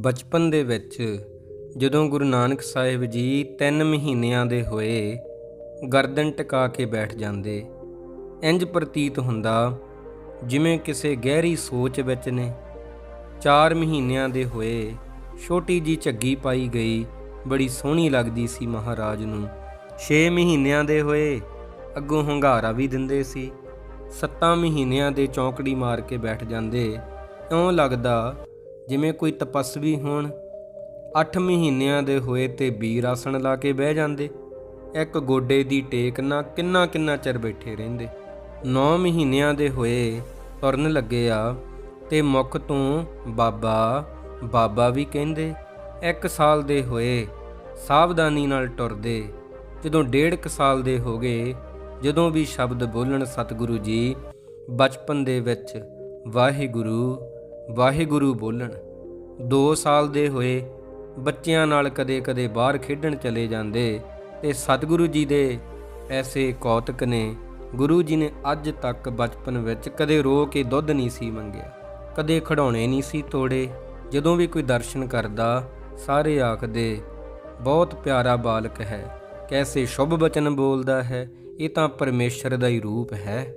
ਬਚਪਨ ਦੇ ਵਿੱਚ ਜਦੋਂ ਗੁਰੂ ਨਾਨਕ ਸਾਹਿਬ ਜੀ 3 ਮਹੀਨਿਆਂ ਦੇ ਹੋਏ ਗਰਦਨ ਟਿਕਾ ਕੇ ਬੈਠ ਜਾਂਦੇ ਇੰਜ ਪ੍ਰਤੀਤ ਹੁੰਦਾ ਜਿਵੇਂ ਕਿਸੇ ਗਹਿਰੀ ਸੋਚ ਵਿੱਚ ਨੇ। 4 ਮਹੀਨਿਆਂ ਦੇ ਹੋਏ ਛੋਟੀ ਜੀ ਝੱਗੀ ਪਾਈ ਗਈ, ਬੜੀ ਸੋਹਣੀ ਲੱਗਦੀ ਸੀ ਮਹਾਰਾਜ ਨੂੰ। 6 ਮਹੀਨਿਆਂ ਦੇ ਹੋਏ ਅੱਗੋਂ ਹੰਗਾਰਾ ਵੀ ਦਿੰਦੇ ਸੀ। 7 ਮਹੀਨਿਆਂ ਦੇ ਚੌਂਕੜੀ ਮਾਰ ਕੇ ਬੈਠ ਜਾਂਦੇ, ਇਉਂ ਲੱਗਦਾ ਜਿਵੇਂ ਕੋਈ ਤਪਸਵੀ ਹੋਣ 8 ਮਹੀਨਿਆਂ ਦੇ ਹੋਏ ਤੇ ਬੀਰ ਆਸਣ ਲਾ ਕੇ ਬਹਿ ਜਾਂਦੇ। ਇੱਕ ਗੋਡੇ ਦੀ ਟੇਕ ਨਾਲ ਕਿੰਨਾ ਕਿੰਨਾ ਚਿਰ ਬੈਠੇ ਰਹਿੰਦੇ। 9 ਮਹੀਨਿਆਂ ਦੇ ਹੋਏ ਤੁਰਨ ਲੱਗੇ ਆ ਤੇ ਮੁਖ ਤੋਂ ਬਾਬਾ ਬਾਬਾ ਵੀ ਕਹਿੰਦੇ, ਇੱਕ ਸਾਲ ਦੇ ਹੋਏ ਸਾਵਧਾਨੀ ਨਾਲ ਟੁਰਦੇ ਜਦੋਂ ਡੇਢ ਕੁ ਸਾਲ ਦੇ ਹੋ ਗਏ, ਜਦੋਂ ਵੀ ਸ਼ਬਦ ਬੋਲਣ ਸਤਿਗੁਰੂ ਜੀ, ਬਚਪਨ ਦੇ ਵਿੱਚ ਵਾਹਿਗੁਰੂ ਵਾਹਿਗੁਰੂ ਬੋਲਣ। 2 ਸਾਲ ਦੇ ਹੋਏ, ਬੱਚਿਆਂ ਨਾਲ ਕਦੇ-ਕਦੇ ਬਾਹਰ ਖੇਡਣ ਚਲੇ ਜਾਂਦੇ ਤੇ ਸਤਿਗੁਰੂ ਜੀ ਦੇ ਐਸੇ ਕੌਤਕ ਨੇ ਗੁਰੂ ਜੀ ਨੇ ਅੱਜ ਤੱਕ ਬਚਪਨ ਵਿੱਚ ਕਦੇ ਰੋ ਕੇ ਦੁੱਧ ਨਹੀਂ ਸੀ ਮੰਗਿਆ, ਕਦੇ ਖਿਡੌਣੇ ਨਹੀਂ ਸੀ ਤੋੜੇ। ਜਦੋਂ ਵੀ ਕੋਈ ਦਰਸ਼ਨ ਕਰਦਾ, ਸਾਰੇ ਆਖਦੇ, ਬਹੁਤ ਪਿਆਰਾ ਬਾਲਕ ਹੈ, ਕੈਸੇ ਸ਼ੁਭ ਬਚਨ ਬੋਲਦਾ ਹੈ, ਇਹ ਤਾਂ ਪਰਮੇਸ਼ਰ ਦਾ ਹੀ ਰੂਪ ਹੈ।